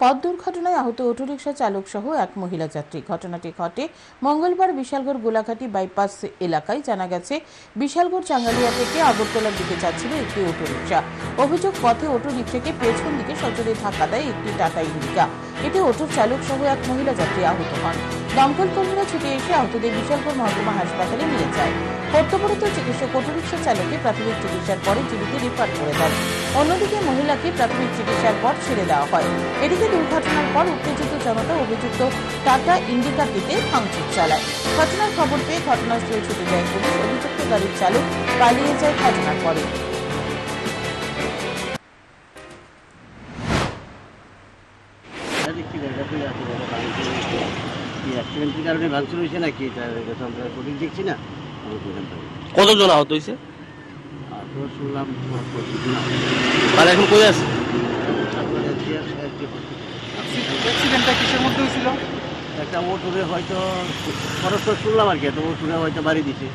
পথ দুর্ঘটনায় আহত অটোরিকশা চালক সহ এক মহিলা যাত্রী। ঘটনাটি ঘটে মঙ্গলবার বিশালগড় গোলাঘাটি বাইপাস এলাকায়। জানা গেছে, বিশালগড় চাঙ্গালিয়া থেকে আগরতলার দিকে যাচ্ছিল একটি অটোরিকশা। অভিযোগ, পথে অটোরিকশাকে পেছন দিকে সচরে ধাক্কা দেয় একটি টাটা ইন্ডিকা। এতে অটোর চালক সহ এক মহিলা যাত্রী আহত হন। দমকল কর্মীরা ছুটে এসে আহতদের বিশালগড় মহকুমা হাসপাতালে নিয়ে যায়। কর্তব্যরত চিকিৎসক অটোরিকশা চালককে প্রাথমিক চিকিৎসার পরে জীবিত রেফার করে দেন। অন্যদিকে মহিলাকে প্রাথমিক চিকিৎসার পর ছেড়ে দেওয়া হয়। এদিকে দুর্ঘটনার পর উত্তেজিত জনতা অভিযুক্ত টাটা ইন্ডিকাটিতে ভাঙচুর চালায়। ঘটনার খবর পেয়ে ঘটনাস্থলে ছুটে যায় পুলিশ। অভিযুক্ত গাড়ির চালক পালিয়ে যায় ঘটনার পরে। কি অ্যাক্সিডেন্টের কারণে ভাঙচুর হয়েছে নাকি? এটা এটা আমরা সঠিক দেখছি না। কতজন আহত হয়েছে? আর তো শুনলাম আর এখন কই আছে? অ্যাক্সিডেন্টটা কিসের মধ্যে হয়েছিল? একটা ওটুরে হয়তো খরচ শুনলাম আর কি তো ওটুরে হয়তো বাড়ি দিছে।